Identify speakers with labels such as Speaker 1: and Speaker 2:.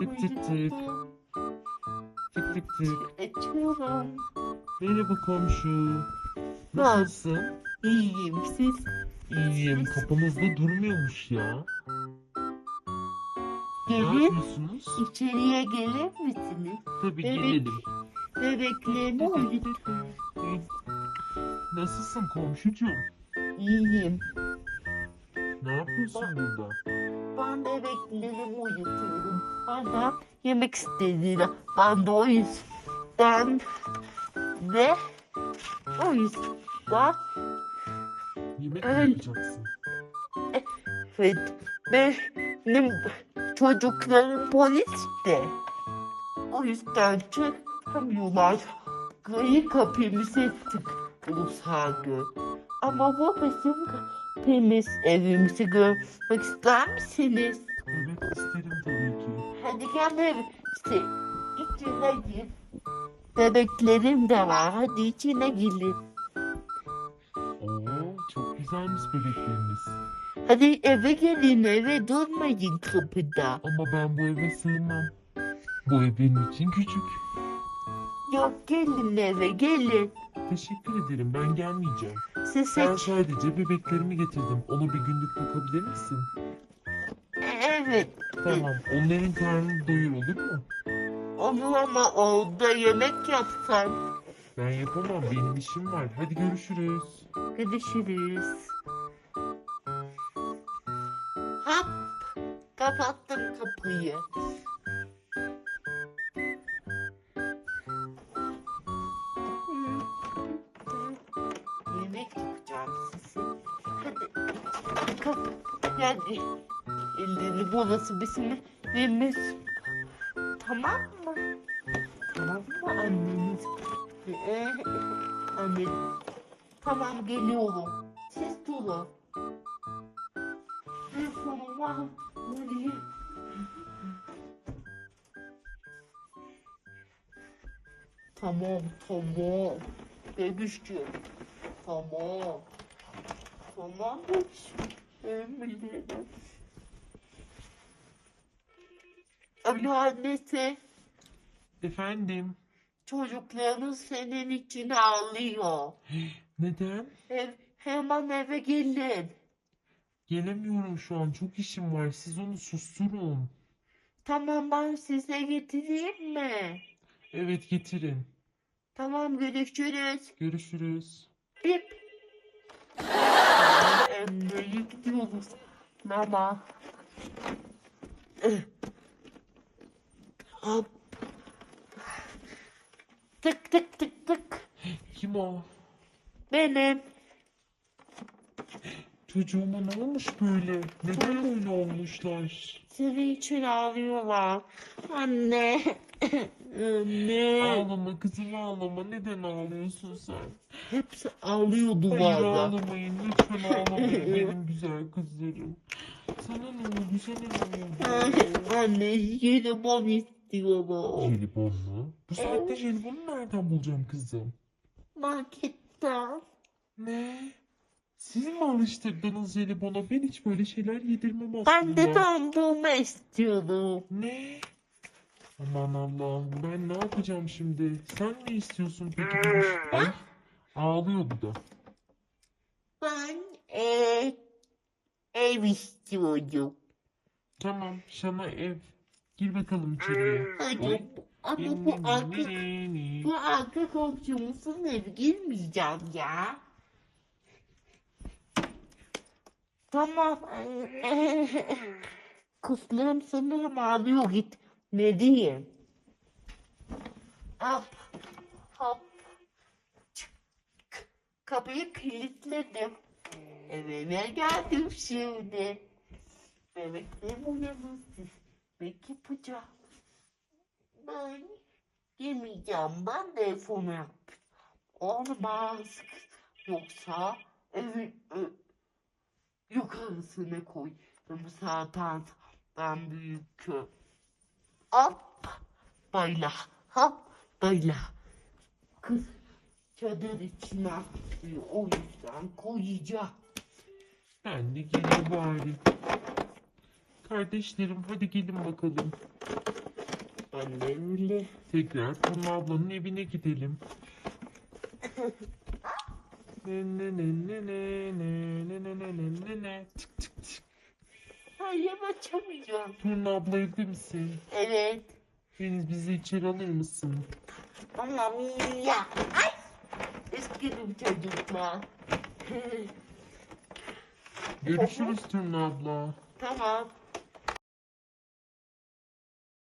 Speaker 1: Tık tık tık. Tık tık tık.
Speaker 2: Açıyorum.
Speaker 1: Merhaba komşu. Nasılsın?
Speaker 2: İyiyim siz.
Speaker 1: İyiyim. Kapınızda durmuyormuş ya. Ne
Speaker 2: Gelin.
Speaker 1: yapıyorsunuz?
Speaker 2: İçeriye gelir misiniz?
Speaker 1: Tabii
Speaker 2: Evet.
Speaker 1: gelelim.
Speaker 2: Bebeklerimi uyutun.
Speaker 1: Nasılsın komşucuğum?
Speaker 2: İyiyim.
Speaker 1: Ne yapıyorsun burada?
Speaker 2: Ben bebeklerimi uyutuyorum. Bana yemek istediler. Ben de o yüzden ve o yüzden
Speaker 1: Yemek
Speaker 2: Evet.
Speaker 1: yapacaksın?
Speaker 2: evet benim çocuklarım polis de. O yüzden çıkamıyorlar. Gri kapımızı tıklıyorlar gör. Ama bu bizim temiz evimizi görmek ister misiniz?
Speaker 1: Evet isterim tabii ki.
Speaker 2: Hadi gel. İşte içine gir. Bebeklerim de var. Hadi içine girin.
Speaker 1: Oo çok güzelmiş bebekleriniz.
Speaker 2: Hadi eve gelin eve durmayın kapıda.
Speaker 1: Ama ben bu eve sığmam. Bu ev benim için küçük.
Speaker 2: Yok gelin eve gelin.
Speaker 1: Teşekkür ederim ben gelmeyeceğim.
Speaker 2: Siz
Speaker 1: Ben
Speaker 2: seç.
Speaker 1: sadece bebeklerimi getirdim. Onu bir günlük bakabilir misin?
Speaker 2: Evet.
Speaker 1: Tamam. Onların karnını doyur olur mu?
Speaker 2: Olur ama orada yemek yapsan.
Speaker 1: Ben yapamam. Benim işim var. Hadi görüşürüz.
Speaker 2: Görüşürüz. Hop. Kapattım kapıyı. Hadi. Kap. Yani burası bizim evimiz. Tamam mı? Tamam mı anneniz? Ee, anne. Tamam geliyorum. Durun. Telefonum var. Nereye? Tamam tamam. Bebişciğim. Tamam. Tamam bebişim. Alo annesi.
Speaker 1: Efendim.
Speaker 2: Çocuklarınız senin için ağlıyor.
Speaker 1: Neden?
Speaker 2: Ev, hemen eve gelin.
Speaker 1: Gelemiyorum şu an. Çok işim var. Siz onu susturun.
Speaker 2: Tamam ben size getireyim mi?
Speaker 1: Evet getirin.
Speaker 2: Tamam görüşürüz.
Speaker 1: Görüşürüz.
Speaker 2: Bip. Emre'ye gidiyoruz. Hop. Tık tık tık tık.
Speaker 1: Kim o?
Speaker 2: Benim.
Speaker 1: Çocuğuma ne olmuş böyle? Neden böyle olmuşlar?
Speaker 2: Senin için ağlıyorlar. Anne. Anne.
Speaker 1: Ağlama kızım ağlama. Neden ağlıyorsun sen?
Speaker 2: Hepsi ağlıyor
Speaker 1: Hayır
Speaker 2: duvarda.
Speaker 1: ağlamayın. Lütfen ağlamayın benim güzel kızlarım. Sana ne oldu? Sana ne oldu?
Speaker 2: Anne jelibon istiyorum.
Speaker 1: Jelibon mu? Bu saatte jelibonu nereden bulacağım kızım?
Speaker 2: Marketten.
Speaker 1: Ne? Siz mi alıştırdınız jelibona? Ben hiç böyle şeyler yedirmem aslında.
Speaker 2: Ben de dondurma istiyorum.
Speaker 1: Ne? Aman Allah'ım ben ne yapacağım şimdi? Sen ne istiyorsun peki? Gülüş? Ay, ağlıyor bu da.
Speaker 2: Ben ev, ev istiyorum.
Speaker 1: Tamam sana ev. Gir bakalım içeriye.
Speaker 2: Hadi. Ama bu arka, bu arka komşumuzun evi girmeyeceğim ya. Tamam. Kızlarım sanırım ağlıyor git. Ne diyeyim? Hop. Hop. Kapıyı kilitledim. Evime geldim şimdi. Bebeklerim uyanırsın. Peki yapacağım. Ben yemeyeceğim. Ben telefonu yapacağım. Olmaz. Yoksa evin ö, yukarısına koy. Zaten ben büyüküm. Hop. Böyle. Hop. Böyle. Kız çadır içine. O yüzden koyacağım.
Speaker 1: Ben de geleyim bari. Kardeşlerim hadi gelin bakalım.
Speaker 2: Annemle.
Speaker 1: Tekrar Turna ablanın evine gidelim. Ne ne ne ne ne ne ne ne ne ne ne ne Tık tık tık.
Speaker 2: Hayır açamayacağım.
Speaker 1: Turna abla evde misin?
Speaker 2: Evet.
Speaker 1: Deniz bizi içeri alır mısın?
Speaker 2: Tamam ya. Ay gibi çocukla.
Speaker 1: Görüşürüz Tümle abla.
Speaker 2: Tamam.